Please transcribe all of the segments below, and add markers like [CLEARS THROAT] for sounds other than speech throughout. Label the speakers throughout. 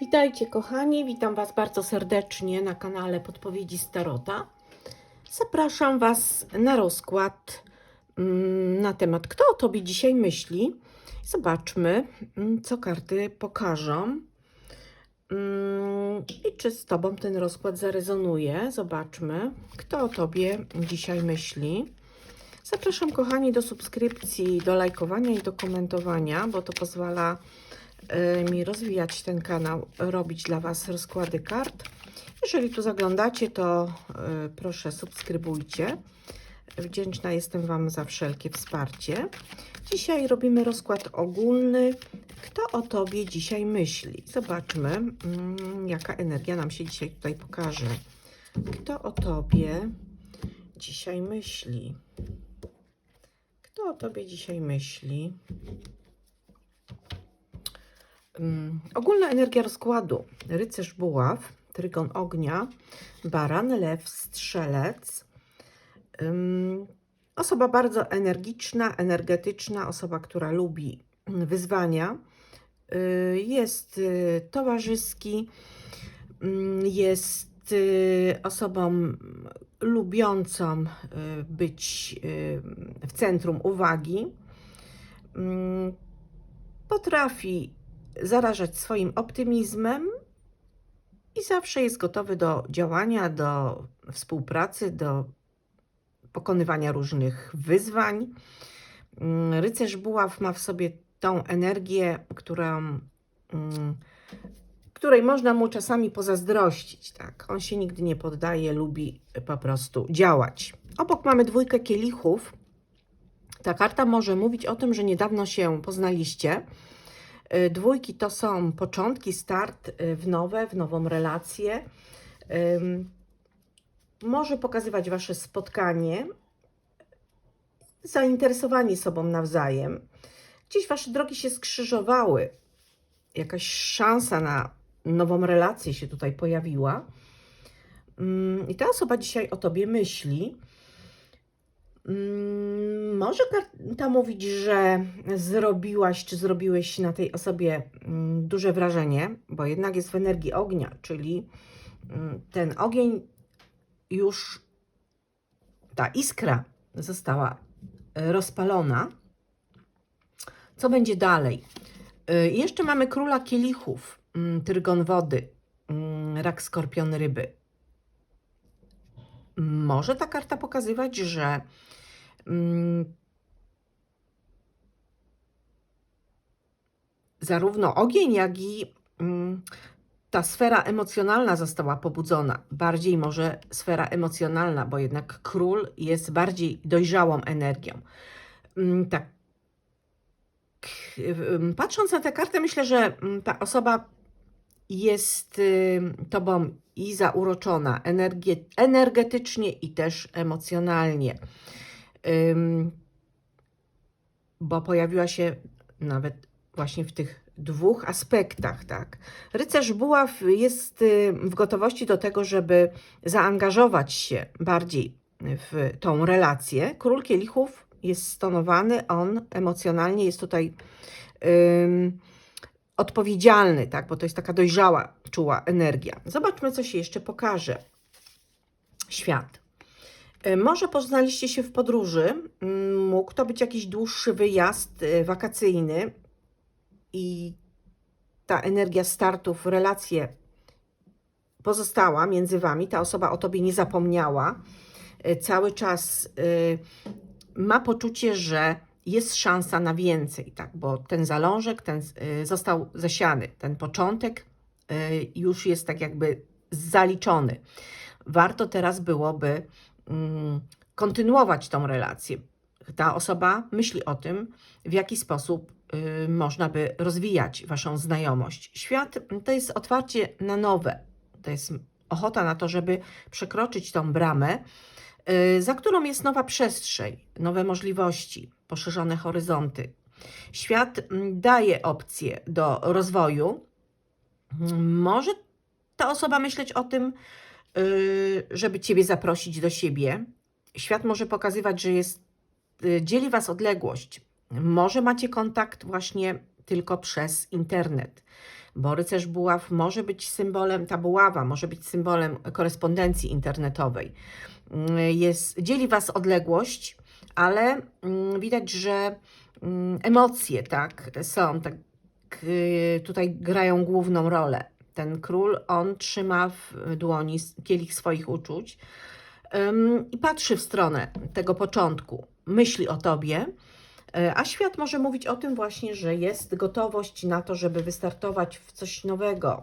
Speaker 1: Witajcie kochani, witam Was bardzo serdecznie na kanale Podpowiedzi Starota. Zapraszam Was na rozkład mm, na temat Kto o Tobie dzisiaj myśli. Zobaczmy, mm, co karty pokażą Mm, i czy z Tobą ten rozkład zarezonuje. Zobaczmy, kto o Tobie dzisiaj myśli. Zapraszam kochani do subskrypcji, do lajkowania i do komentowania, bo to pozwala mi rozwijać ten kanał, robić dla Was rozkłady kart. Jeżeli tu zaglądacie, to e, proszę subskrybujcie. Wdzięczna jestem Wam za wszelkie wsparcie. Dzisiaj robimy rozkład ogólny. Kto o Tobie dzisiaj myśli? Zobaczmy, mm, jaka energia nam się dzisiaj tutaj pokaże. Kto o Tobie dzisiaj myśli? Kto o Tobie dzisiaj myśli? Um, ogólna energia rozkładu. Rycerz buław, trygon ognia, baran, lew, strzelec. Um, osoba bardzo energiczna, energetyczna, osoba, która lubi wyzwania. Y, Jest y, towarzyski, mm, jest y, osobą lubiącą być w centrum uwagi. Mm, Potrafi zarażać swoim optymizmem i zawsze jest gotowy do działania, do współpracy, do pokonywania różnych wyzwań. Mm, Rycerz Buław ma w sobie tą energię, którą, mm, której można mu czasami pozazdrościć. Tak? On się nigdy nie poddaje, lubi po prostu działać. Obok mamy dwójkę kielichów. Ta karta może mówić o tym, że niedawno się poznaliście. Y, Dwójki to są początki, start y, w nowe, w nową relację. Może pokazywać Wasze spotkanie, zainteresowanie sobą nawzajem. Gdzieś Wasze drogi się skrzyżowały. Jakaś szansa na nową relację się tutaj pojawiła. I ta osoba dzisiaj o Tobie myśli. Mm, Może karta mówić, że zrobiłaś czy zrobiłeś na tej osobie mm, duże wrażenie, bo jednak jest w energii ognia, czyli mm, ten ogień już, ta iskra została rozpalona. Co będzie dalej? Y, Jeszcze mamy króla kielichów, trygon wody, rak, skorpion, ryby. Może ta karta pokazywać, że mm, zarówno ogień, jak i mm, ta sfera emocjonalna została pobudzona. Bardziej może sfera emocjonalna, bo jednak król jest bardziej dojrzałą energią. Mm, Tak. Patrząc na tę kartę, myślę, że mm, ta osoba jest tobą i zauroczona energetycznie i też emocjonalnie. Bo pojawiła się nawet właśnie w tych dwóch aspektach, tak. Rycerz Buław jest w gotowości do tego, żeby zaangażować się bardziej w tą relację. Król Kielichów jest stonowany, on emocjonalnie jest tutaj ym, odpowiedzialny, tak, bo to jest taka dojrzała, czuła energia. Zobaczmy, co się jeszcze pokaże. Świat. Y, Może poznaliście się w podróży, mm, mógł to być jakiś dłuższy wyjazd y, wakacyjny i ta energia startów, relacje pozostała między wami, ta osoba o tobie nie zapomniała, y, cały czas ma poczucie, że jest szansa na więcej, tak, bo ten zalążek ten y, został zasiany, ten początek y, już jest tak jakby zaliczony. Warto teraz byłoby mm, kontynuować tą relację. Ta osoba myśli o tym, w jaki sposób y, można by rozwijać waszą znajomość. Świat to jest otwarcie na nowe, to jest ochota na to, żeby przekroczyć tą bramę, za którą jest nowa przestrzeń, nowe możliwości, poszerzone horyzonty. Świat mm, daje opcje do rozwoju. Może ta osoba myśleć o tym, y, żeby Ciebie zaprosić do siebie. Świat może pokazywać, że jest, y, dzieli Was odległość. Może macie kontakt właśnie tylko przez internet. Bo rycerz buław może być symbolem, ta buława może być symbolem korespondencji internetowej. Mm, Jest, dzieli Was odległość, ale mm, widać, że mm, emocje tak, są, tak, y, tutaj grają główną rolę. Ten król, on trzyma w dłoni kielich swoich uczuć i patrzy w stronę tego początku. Myśli o tobie, a świat może mówić o tym właśnie, że jest gotowość na to, żeby wystartować w coś nowego,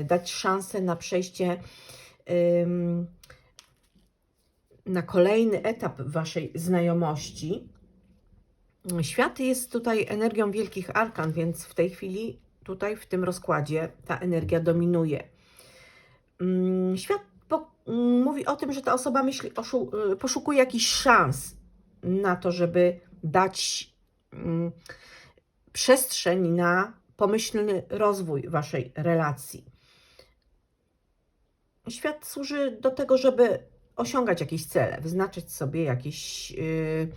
Speaker 1: y, dać szansę na przejście na kolejny etap waszej znajomości. Świat jest tutaj energią wielkich arkan, więc w tej chwili, tutaj w tym rozkładzie, ta energia dominuje. Mm, Świat mówi o tym, że ta osoba myśli, y, poszukuje jakichś szans na to, żeby dać mm, przestrzeń na pomyślny rozwój waszej relacji. Świat służy do tego, żeby osiągać jakieś cele, wyznaczyć sobie jakieś yy,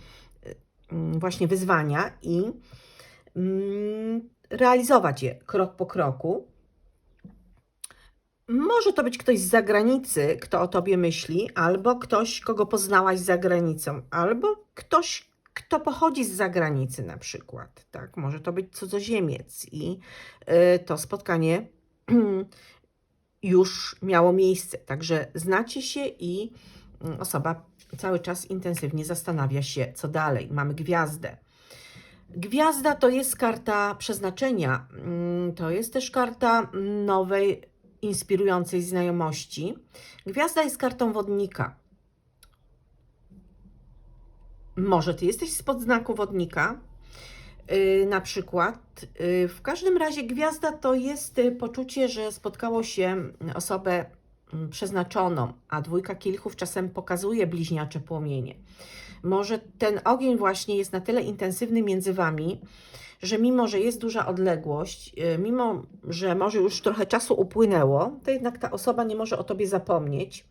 Speaker 1: yy, właśnie wyzwania i yy, realizować je krok po kroku. Może to być ktoś z zagranicy, kto o tobie myśli, albo ktoś, kogo poznałaś za granicą, albo ktoś, kto pochodzi z zagranicy na przykład. Tak? Może to być cudzoziemiec i yy, to spotkanie [CLEARS THROAT] już miało miejsce. Także znacie się i mm, osoba cały czas intensywnie zastanawia się, co dalej. Mamy gwiazdę. Gwiazda to jest karta przeznaczenia. Mm, To jest też karta nowej, inspirującej znajomości. Gwiazda jest kartą wodnika. Może ty jesteś spod znaku wodnika, yy, na przykład. Yy, w każdym razie gwiazda to jest y, poczucie, że spotkało się osobę mm, przeznaczoną, a dwójka kielichów czasem pokazuje bliźniacze płomienie. Może ten ogień właśnie jest na tyle intensywny między wami, że mimo, że jest duża odległość, mimo, że może już trochę czasu upłynęło, to jednak ta osoba nie może o tobie zapomnieć.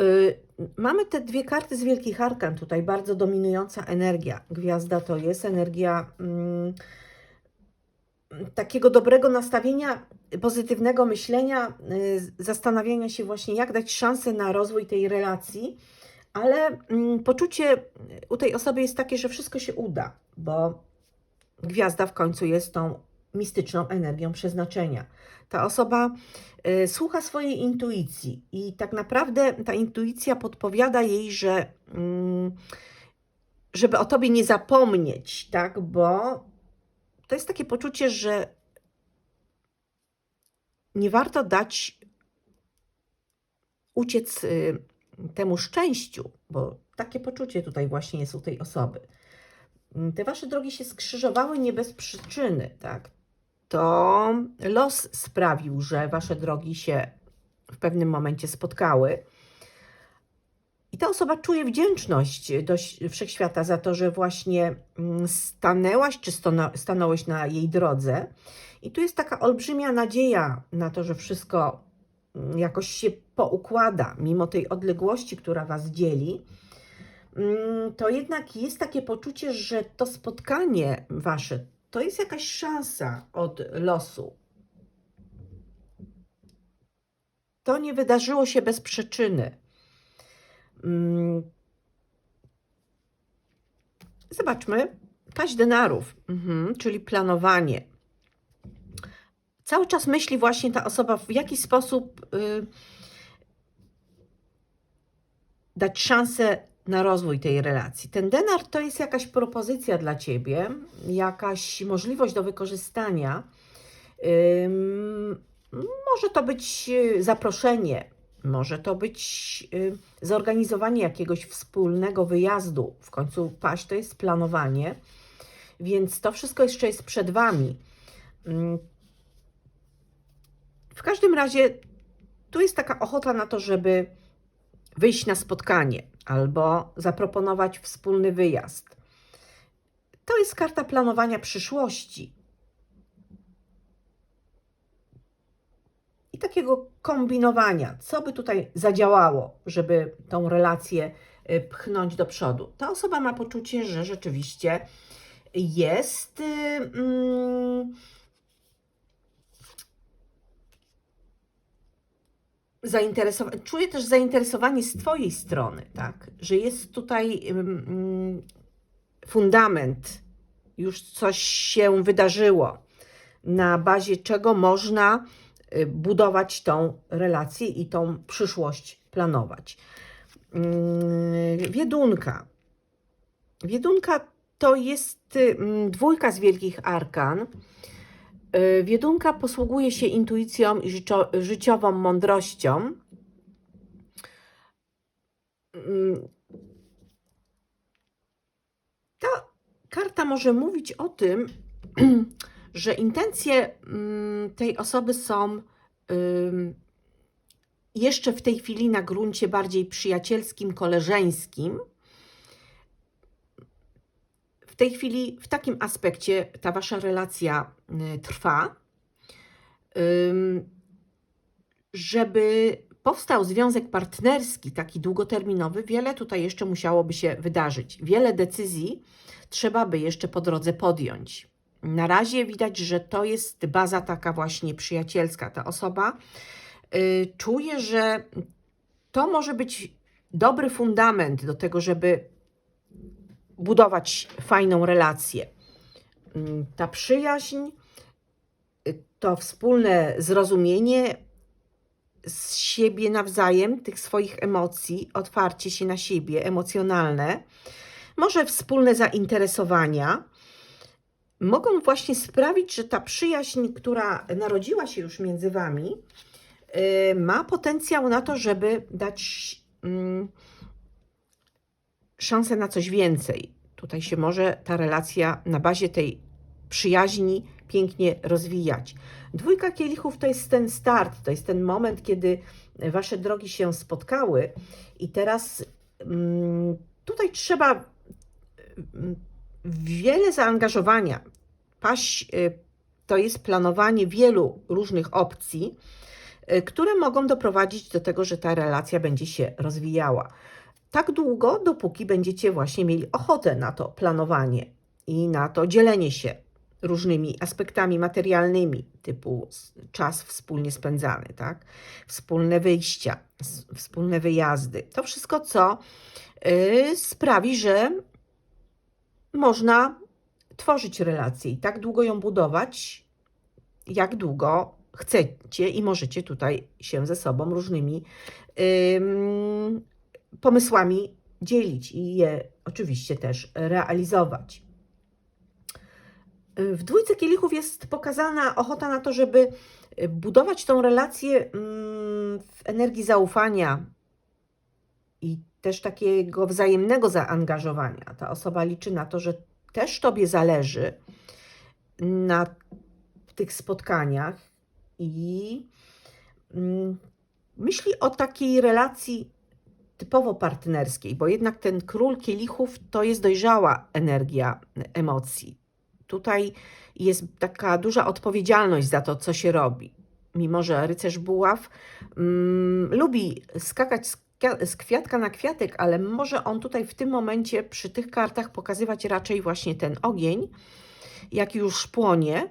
Speaker 1: Y, Mamy te dwie karty z Wielkich Arkan, tutaj bardzo dominująca energia. Gwiazda to jest energia mm, takiego dobrego nastawienia, pozytywnego myślenia, y, zastanawiania się właśnie, jak dać szansę na rozwój tej relacji, ale mm, poczucie u tej osoby jest takie, że wszystko się uda, bo gwiazda w końcu jest tą mistyczną energią przeznaczenia. Ta osoba y, słucha swojej intuicji i tak naprawdę ta intuicja podpowiada jej, że mm, żeby o tobie nie zapomnieć, tak, bo to jest takie poczucie, że nie warto dać uciec y, temu szczęściu, bo takie poczucie tutaj właśnie jest u tej osoby. Te wasze drogi się skrzyżowały nie bez przyczyny, tak? To los sprawił, że wasze drogi się w pewnym momencie spotkały. I ta osoba czuje wdzięczność do wszechświata za to, że właśnie mm, stanęłaś czy stanąłeś na jej drodze. I tu jest taka olbrzymia nadzieja na to, że wszystko mm, jakoś się poukłada, mimo tej odległości, która was dzieli. Mm, To jednak jest takie poczucie, że to spotkanie wasze to jest jakaś szansa od losu. To nie wydarzyło się bez przyczyny. Mm. Zobaczmy. Paść denarów, mhm, czyli planowanie. Cały czas myśli właśnie ta osoba, w jaki sposób y, dać szansę na rozwój tej relacji. Ten denar to jest jakaś propozycja dla ciebie, jakaś możliwość do wykorzystania. Może to być y, zaproszenie, może to być y, zorganizowanie jakiegoś wspólnego wyjazdu. W końcu paść to jest planowanie, więc to wszystko jeszcze jest przed wami. W każdym razie tu jest taka ochota na to, żeby wyjść na spotkanie albo zaproponować wspólny wyjazd. To jest karta planowania przyszłości. I takiego kombinowania, co by tutaj zadziałało, żeby tą relację y, pchnąć do przodu. Ta osoba ma poczucie, że rzeczywiście jest y, mm, zainteresowanie, czuję też zainteresowanie z Twojej strony, tak, że jest tutaj mm, fundament, już coś się wydarzyło, na bazie czego można y, budować tą relację i tą przyszłość planować. Wiedunka. Wiedunka to jest dwójka z wielkich arkan. Y, Wiedunka posługuje się intuicją i życiową mądrością. Mm, Ta karta może mówić o tym, [CLEARS THROAT] że intencje mm, tej osoby są jeszcze w tej chwili na gruncie bardziej przyjacielskim, koleżeńskim. W tej chwili w takim aspekcie ta wasza relacja y, trwa. Żeby powstał związek partnerski, taki długoterminowy, wiele tutaj jeszcze musiałoby się wydarzyć. Wiele decyzji trzeba by jeszcze po drodze podjąć. Na razie widać, że to jest baza taka właśnie przyjacielska. Ta osoba y, czuje, że to może być dobry fundament do tego, żeby budować fajną relację. Mm, Ta przyjaźń, y, to wspólne zrozumienie z siebie nawzajem, tych swoich emocji, otwarcie się na siebie emocjonalne, może wspólne zainteresowania mogą właśnie sprawić, że ta przyjaźń, która narodziła się już między Wami, y, ma potencjał na to, żeby dać mm, szansę na coś więcej. Tutaj się może ta relacja na bazie tej przyjaźni pięknie rozwijać. Dwójka kielichów to jest ten start, to jest ten moment, kiedy wasze drogi się spotkały i teraz mm, tutaj trzeba mm, wiele zaangażowania. Paść y, to jest planowanie wielu różnych opcji, y, które mogą doprowadzić do tego, że ta relacja będzie się rozwijała. Tak długo, dopóki będziecie właśnie mieli ochotę na to planowanie i na to dzielenie się różnymi aspektami materialnymi, typu czas wspólnie spędzany, tak? Wspólne wyjścia, wspólne wyjazdy. To wszystko, co y, sprawi, że można tworzyć relację i tak długo ją budować, jak długo chcecie i możecie tutaj się ze sobą różnymi ym, pomysłami dzielić i je oczywiście też realizować. W dwójce kielichów jest pokazana ochota na to, żeby budować tą relację mm, w energii zaufania i też takiego wzajemnego zaangażowania. Ta osoba liczy na to, że też Tobie zależy na tych spotkaniach i mm, myśli o takiej relacji typowo partnerskiej, bo jednak ten król kielichów to jest dojrzała energia emocji. Tutaj jest taka duża odpowiedzialność za to, co się robi. Mimo, że rycerz buław mm, lubi skakać z, kwiatka na kwiatek, ale może on tutaj w tym momencie przy tych kartach pokazywać raczej właśnie ten ogień, jak już płonie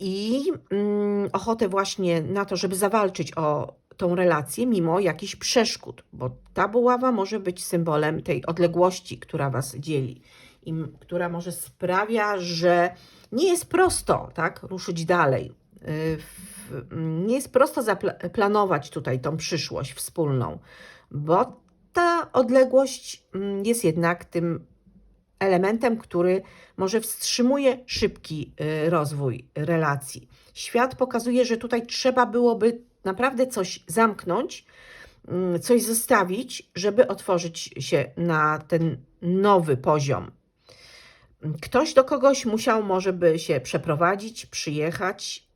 Speaker 1: i mm, ochotę właśnie na to, żeby zawalczyć o tą relację mimo jakichś przeszkód, bo ta buława może być symbolem tej odległości, która was dzieli i która może sprawia, że nie jest prosto, tak, ruszyć dalej. Y, Nie jest prosto zaplanować tutaj tą przyszłość wspólną, bo ta odległość mm, jest jednak tym elementem, który może wstrzymuje szybki y, rozwój relacji. Świat pokazuje, że tutaj trzeba byłoby naprawdę coś zamknąć, mm, coś zostawić, żeby otworzyć się na ten nowy poziom. Ktoś do kogoś musiał może by się przeprowadzić, przyjechać.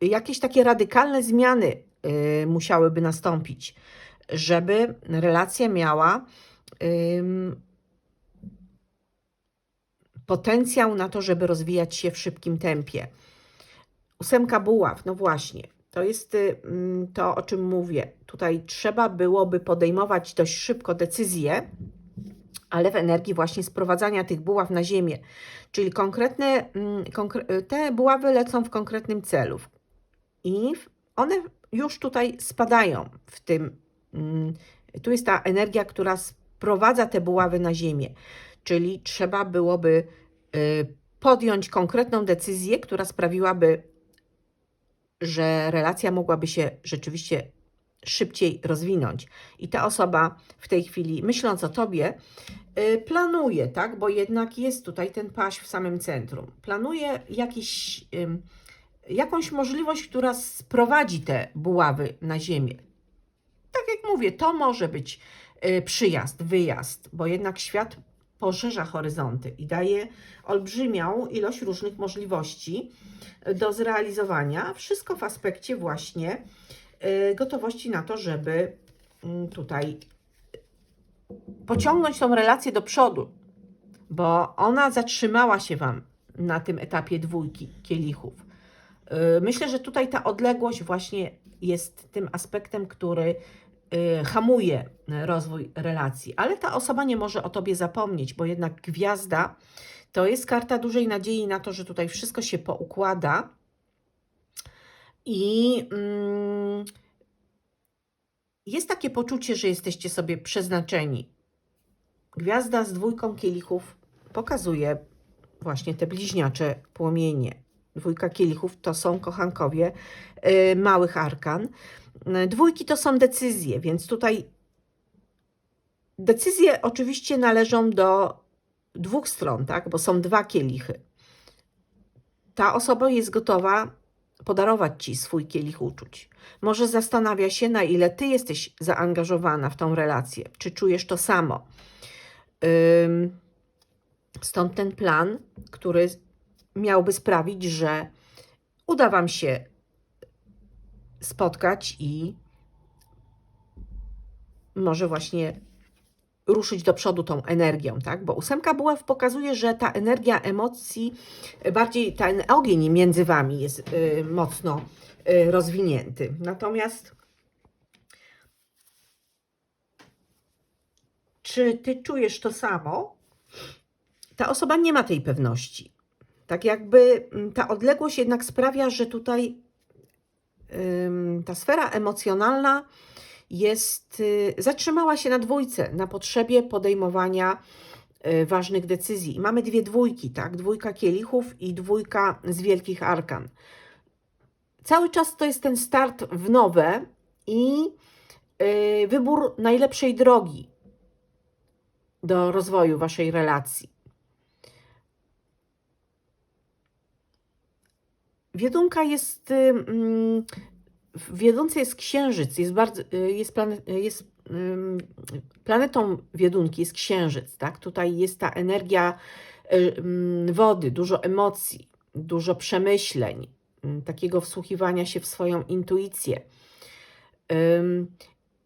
Speaker 1: Jakieś takie radykalne zmiany y, musiałyby nastąpić, żeby relacja miała potencjał na to, żeby rozwijać się w szybkim tempie. Ósemka buław, no właśnie, to jest y, mm, to, o czym mówię. Tutaj trzeba byłoby podejmować dość szybko decyzje, ale w energii właśnie sprowadzania tych buław na ziemię. Czyli konkretne, mm, konkre- te buławy lecą w konkretnym celu. I one już tutaj spadają w tym. mm, Tu jest ta energia, która sprowadza te buławy na ziemię, czyli trzeba byłoby y, podjąć konkretną decyzję, która sprawiłaby, że relacja mogłaby się rzeczywiście szybciej rozwinąć. I ta osoba w tej chwili, myśląc o tobie, y, planuje, tak, bo jednak jest tutaj ten paś w samym centrum. Planuje jakiś, jakąś możliwość, która sprowadzi te buławy na ziemię. Tak jak mówię, to może być y, przyjazd, wyjazd, bo jednak świat poszerza horyzonty i daje olbrzymią ilość różnych możliwości do zrealizowania. Wszystko w aspekcie właśnie y, gotowości na to, żeby mm, tutaj pociągnąć tą relację do przodu, bo ona zatrzymała się Wam na tym etapie dwójki kielichów. Y, Myślę, że tutaj ta odległość właśnie jest tym aspektem, który hamuje rozwój relacji, ale ta osoba nie może o tobie zapomnieć, bo jednak gwiazda to jest karta dużej nadziei na to, że tutaj wszystko się poukłada i mm, jest takie poczucie, że jesteście sobie przeznaczeni. Gwiazda z dwójką kielichów pokazuje właśnie te bliźniacze płomienie. Dwójka kielichów to są kochankowie y, małych arkan. Y, Dwójki to są decyzje, więc tutaj decyzje oczywiście należą do dwóch stron, tak? bo są dwa kielichy. Ta osoba jest gotowa podarować ci swój kielich uczuć. Może zastanawia się, na ile ty jesteś zaangażowana w tą relację. Czy czujesz to samo? Stąd ten plan, który miałby sprawić, że uda Wam się spotkać i może właśnie ruszyć do przodu tą energią, tak? Bo ósemka buław pokazuje, że ta energia emocji, bardziej ten ogień między Wami jest y, mocno y, rozwinięty. Natomiast czy Ty czujesz to samo? Ta osoba nie ma tej pewności. Tak jakby mm, ta odległość jednak sprawia, że tutaj ta sfera emocjonalna jest, y, zatrzymała się na dwójce, na potrzebie podejmowania y, ważnych decyzji. I mamy dwie dwójki, tak? Dwójka kielichów i dwójka z wielkich arkan. Cały czas to jest ten start w nowe i y, wybór najlepszej drogi do rozwoju waszej relacji. Wiedunka jest. W Wiedunce jest księżyc, jest, bardzo, y, jest, planet, y, jest planetą Wiedunki, jest księżyc. Tak? Tutaj jest ta energia y, wody, dużo emocji, dużo przemyśleń, takiego wsłuchiwania się w swoją intuicję.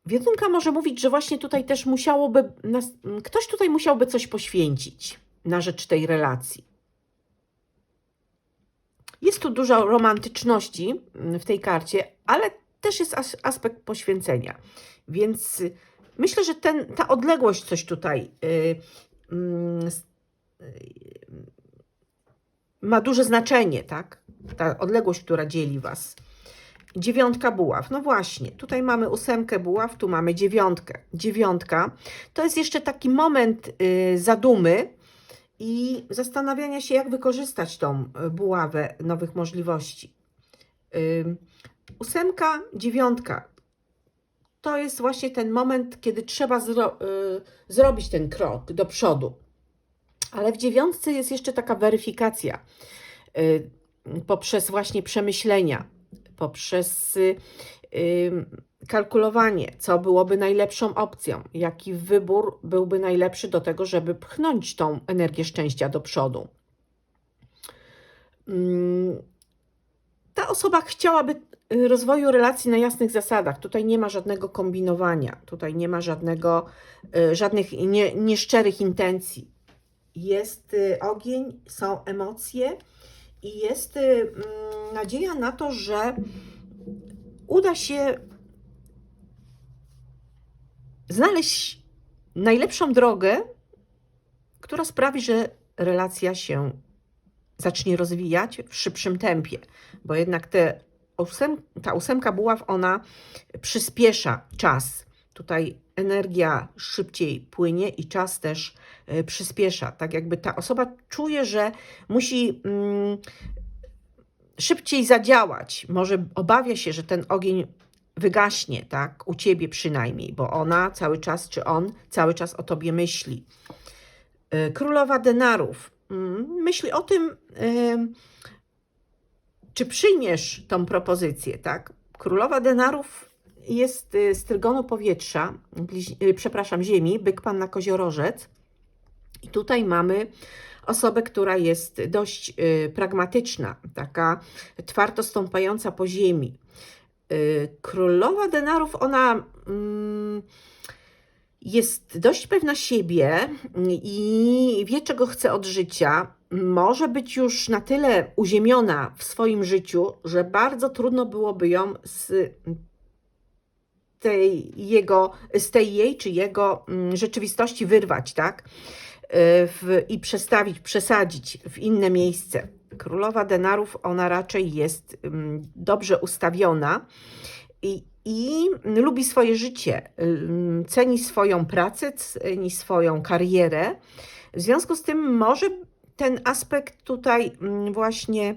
Speaker 1: Wiedunka może mówić, że właśnie tutaj też musiałoby, ktoś tutaj musiałby coś poświęcić na rzecz tej relacji. Jest tu dużo romantyczności mm, w tej karcie, ale też jest as aspekt poświęcenia. Więc y, myślę, że ten, ta odległość coś tutaj y, mm, s- y, ma duże znaczenie, tak? Ta odległość, która dzieli Was. Dziewiątka buław. No właśnie, tutaj mamy ósemkę buław, tu mamy dziewiątkę. Dziewiątka to jest jeszcze taki moment y, zadumy, i zastanawiania się, jak wykorzystać tą y, buławę nowych możliwości. Ósemka, dziewiątka. To jest właśnie ten moment, kiedy trzeba zro y, zrobić ten krok do przodu. Ale w dziewiątce jest jeszcze taka weryfikacja y, poprzez właśnie przemyślenia, poprzez y, kalkulowanie, co byłoby najlepszą opcją, jaki wybór byłby najlepszy do tego, żeby pchnąć tą energię szczęścia do przodu. Mm, Ta osoba chciałaby y, rozwoju relacji na jasnych zasadach. Tutaj nie ma żadnego kombinowania, tutaj nie ma żadnego, y, żadnych nie, nieszczerych intencji. Jest y, ogień, są emocje i jest mm, nadzieja na to, że uda się znaleźć najlepszą drogę, która sprawi, że relacja się zacznie rozwijać w szybszym tempie, bo jednak te ta ósemka buław, ona przyspiesza czas. Tutaj energia szybciej płynie i czas też y, przyspiesza. Tak jakby ta osoba czuje, że musi mm, szybciej zadziałać. Może obawia się, że ten ogień wygaśnie, tak? U ciebie przynajmniej, bo ona cały czas, czy on cały czas o tobie myśli. Y, Królowa denarów mm, myśli o tym, ym, czy przyjmiesz tą propozycję, tak? Królowa denarów jest y, z trygonu powietrza, y, przepraszam, ziemi, byk pan na koziorożec. I tutaj mamy osobę, która jest dość pragmatyczna, taka twardo stąpająca po ziemi. Y, Królowa denarów, ona mm, jest dość pewna siebie i wie, czego chce od życia. Może być już na tyle uziemiona w swoim życiu, że bardzo trudno byłoby ją z tej jego, z tej jej czy jego mm, rzeczywistości wyrwać, tak? Y, W, I przestawić, przesadzić w inne miejsce. Królowa denarów, ona raczej jest mm, dobrze ustawiona i, i lubi swoje życie, ym, ceni swoją pracę, ceni swoją karierę. W związku z tym może ten aspekt tutaj mm, właśnie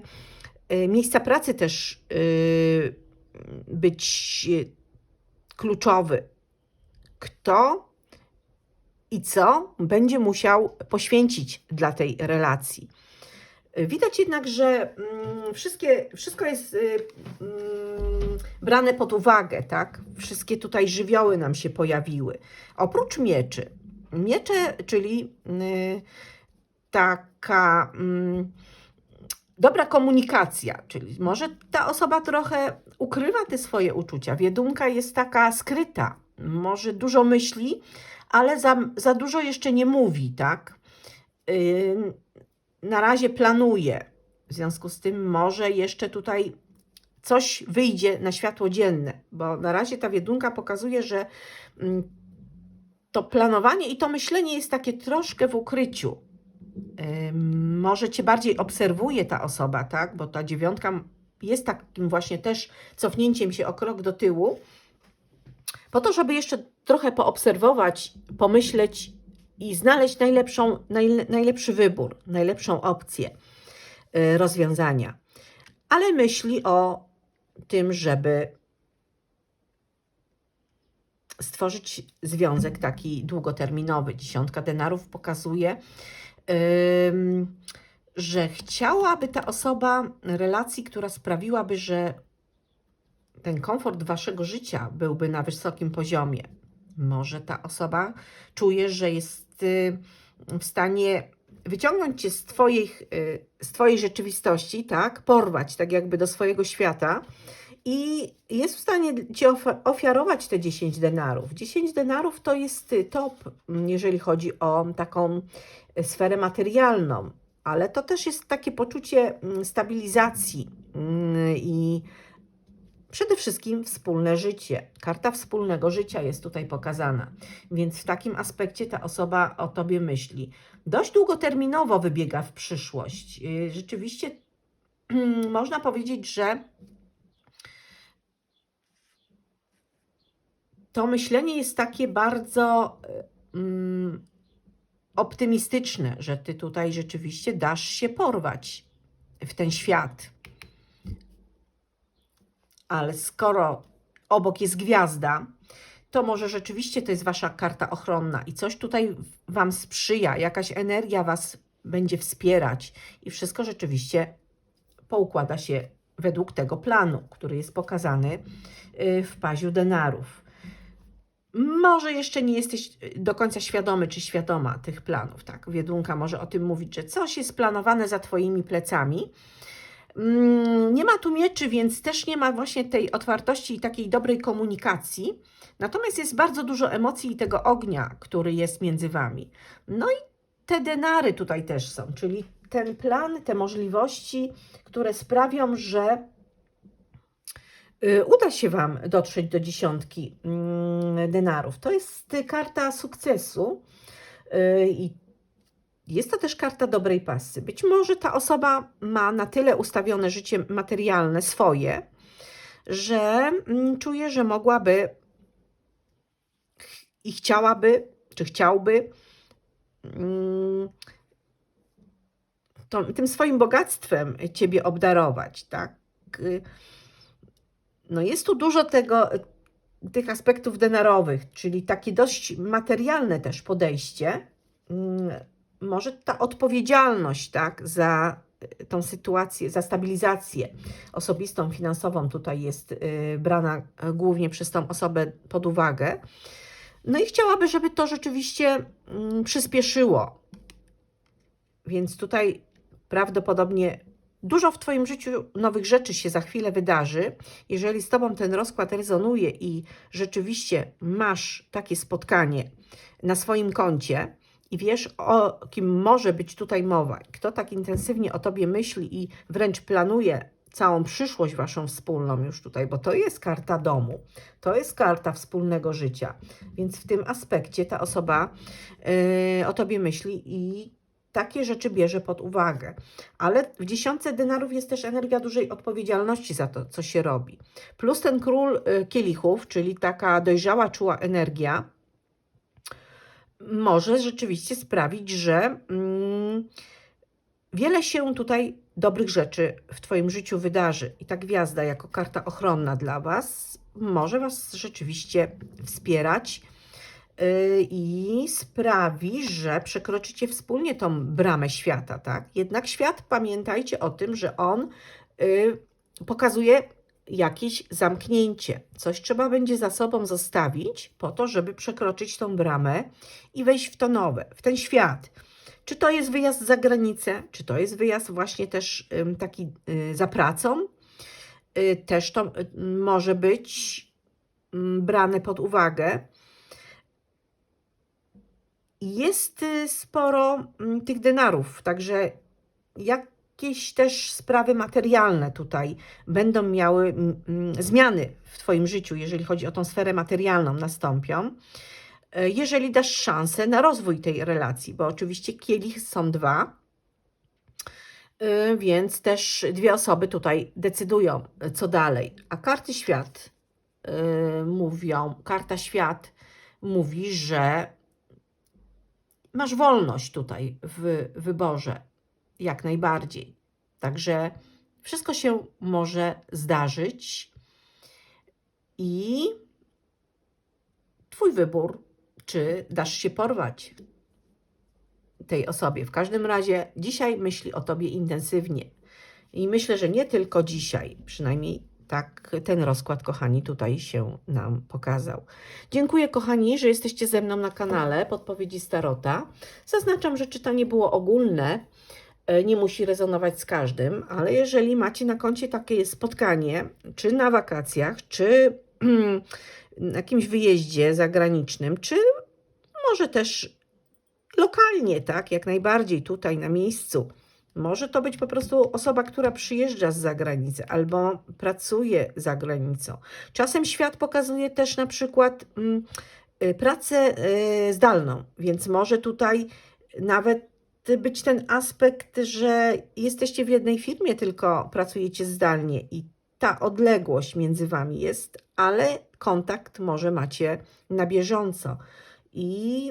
Speaker 1: y, miejsca pracy też y, być y, kluczowy. Kto i co będzie musiał poświęcić dla tej relacji. Widać jednak, że mm, wszystkie, wszystko jest y, mm, brane pod uwagę, tak? Wszystkie tutaj żywioły nam się pojawiły. Oprócz mieczy. Miecze, czyli y, taka mm, dobra komunikacja, czyli może ta osoba trochę ukrywa te swoje uczucia. Wiedunka jest taka skryta, może dużo myśli, ale za, za dużo jeszcze nie mówi, tak? Na razie planuje. W związku z tym może jeszcze tutaj coś wyjdzie na światło dzienne, bo na razie ta wiedunka pokazuje, że mm, to planowanie i to myślenie jest takie troszkę w ukryciu. Może cię bardziej obserwuje ta osoba, tak? Bo ta dziewiątka jest takim właśnie też cofnięciem się o krok do tyłu, po to, żeby jeszcze trochę poobserwować, pomyśleć i znaleźć najlepszą, najle, najlepszy wybór, najlepszą opcję y, rozwiązania. Ale myśli o tym, żeby stworzyć związek taki długoterminowy. Dziesiątka denarów pokazuje, że chciałaby ta osoba relacji, która sprawiłaby, że ten komfort waszego życia byłby na wysokim poziomie. Może ta osoba czuje, że jest y, w stanie wyciągnąć cię z, twoich, y, z twojej rzeczywistości, tak? Porwać tak jakby do swojego świata i jest w stanie ci ofiarować te 10 denarów. 10 denarów to jest top, mm, jeżeli chodzi o taką y, sferę materialną, ale to też jest takie poczucie mm, stabilizacji mm, i Przede wszystkim wspólne życie. Karta wspólnego życia jest tutaj pokazana, więc w takim aspekcie ta osoba o tobie myśli. Dość długoterminowo wybiega w przyszłość. Yy, Rzeczywiście [CLEARS THROAT] można powiedzieć, że to myślenie jest takie bardzo mm, optymistyczne, że ty tutaj rzeczywiście dasz się porwać w ten świat ale skoro obok jest gwiazda, to może rzeczywiście to jest wasza karta ochronna i coś tutaj wam sprzyja, jakaś energia was będzie wspierać i wszystko rzeczywiście poukłada się według tego planu, który jest pokazany y, w paziu denarów. Może jeszcze nie jesteś do końca świadomy czy świadoma tych planów, tak? Wiedunka może o tym mówić, że coś jest planowane za twoimi plecami, Nie ma tu mieczy, więc też nie ma właśnie tej otwartości i takiej dobrej komunikacji. Natomiast jest bardzo dużo emocji i tego ognia, który jest między wami. No i te denary tutaj też są, czyli ten plan, te możliwości, które sprawią, że y, uda się Wam dotrzeć do dziesiątki mm, denarów. To jest karta sukcesu y, i jest to też karta dobrej pasy. Być może ta osoba ma na tyle ustawione życie materialne swoje, że mm, czuje, że mogłaby i chciałaby, czy chciałby mm, to, tym swoim bogactwem Ciebie obdarować, tak? No jest tu dużo tego, tych aspektów denarowych, czyli takie dość materialne też podejście. Może ta odpowiedzialność, tak, za y, tą sytuację, za stabilizację osobistą, finansową tutaj jest y, brana y, głównie przez tą osobę pod uwagę. No i chciałaby, żeby to rzeczywiście mm, przyspieszyło. Więc tutaj prawdopodobnie dużo w Twoim życiu nowych rzeczy się za chwilę wydarzy. Jeżeli z Tobą ten rozkład rezonuje i rzeczywiście masz takie spotkanie na swoim koncie i wiesz, o kim może być tutaj mowa, kto tak intensywnie o Tobie myśli i wręcz planuje całą przyszłość Waszą wspólną już tutaj, bo to jest karta domu, to jest karta wspólnego życia, więc w tym aspekcie ta osoba yy, o Tobie myśli i takie rzeczy bierze pod uwagę. Ale w dziesiątce denarów jest też energia dużej odpowiedzialności za to, co się robi. Plus ten król y, kielichów, czyli taka dojrzała, czuła energia, może rzeczywiście sprawić, że mm, wiele się tutaj dobrych rzeczy w Twoim życiu wydarzy. I ta gwiazda, jako karta ochronna dla Was, może Was rzeczywiście wspierać y, i sprawi, że przekroczycie wspólnie tą bramę świata, tak? Jednak świat, pamiętajcie o tym, że on y, pokazuje jakieś zamknięcie. Coś trzeba będzie za sobą zostawić po to, żeby przekroczyć tą bramę i wejść w to nowe, w ten świat. Czy to jest wyjazd za granicę, czy to jest wyjazd właśnie też taki y, za pracą, y, też to y, może być brane pod uwagę. Jest sporo tych denarów, także jakieś też sprawy materialne tutaj będą miały mm, mm, zmiany w Twoim życiu, jeżeli chodzi o tą sferę materialną, nastąpią. E, Jeżeli dasz szansę na rozwój tej relacji, bo oczywiście kielich są dwa, y, więc też dwie osoby tutaj decydują, y, co dalej. A karty świat mówią, karta świat mówi, że masz wolność tutaj w wyborze, jak najbardziej. Także wszystko się może zdarzyć i Twój wybór, czy dasz się porwać tej osobie. W każdym razie dzisiaj myśli o Tobie intensywnie. I myślę, że nie tylko dzisiaj, przynajmniej tak ten rozkład, kochani, tutaj się nam pokazał. Dziękuję, kochani, że jesteście ze mną na kanale Podpowiedzi Starota. Zaznaczam, że czytanie było ogólne, nie musi rezonować z każdym, ale jeżeli macie na koncie takie spotkanie, czy na wakacjach, czy [CLEARS THROAT] na jakimś wyjeździe zagranicznym, czy może też lokalnie, tak, jak najbardziej tutaj na miejscu. Może to być po prostu osoba, która przyjeżdża z zagranicy albo pracuje za granicą. Czasem świat pokazuje też na przykład mm, y, pracę y, zdalną, więc może tutaj nawet być ten aspekt, że jesteście w jednej firmie, tylko pracujecie zdalnie i ta odległość między wami jest, ale kontakt może macie na bieżąco. I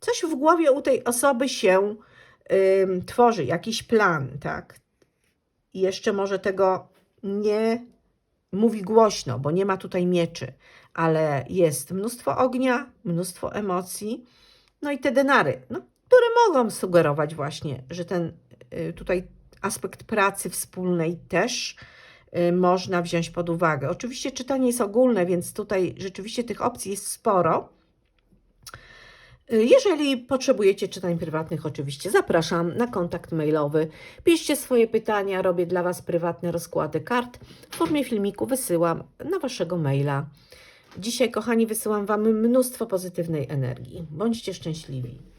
Speaker 1: coś w głowie u tej osoby się tworzy, jakiś plan, tak? I jeszcze może tego nie mówi głośno, bo nie ma tutaj mieczy, ale jest mnóstwo ognia, mnóstwo emocji, no i te denary, no, które mogą sugerować właśnie, że ten y, tutaj aspekt pracy wspólnej też y, można wziąć pod uwagę. Oczywiście czytanie jest ogólne, więc tutaj rzeczywiście tych opcji jest sporo. Y, Jeżeli potrzebujecie czytań prywatnych, oczywiście zapraszam na kontakt mailowy. Piszcie swoje pytania, robię dla Was prywatne rozkłady kart. W formie filmiku wysyłam na Waszego maila. Dzisiaj, kochani, wysyłam Wam mnóstwo pozytywnej energii. Bądźcie szczęśliwi.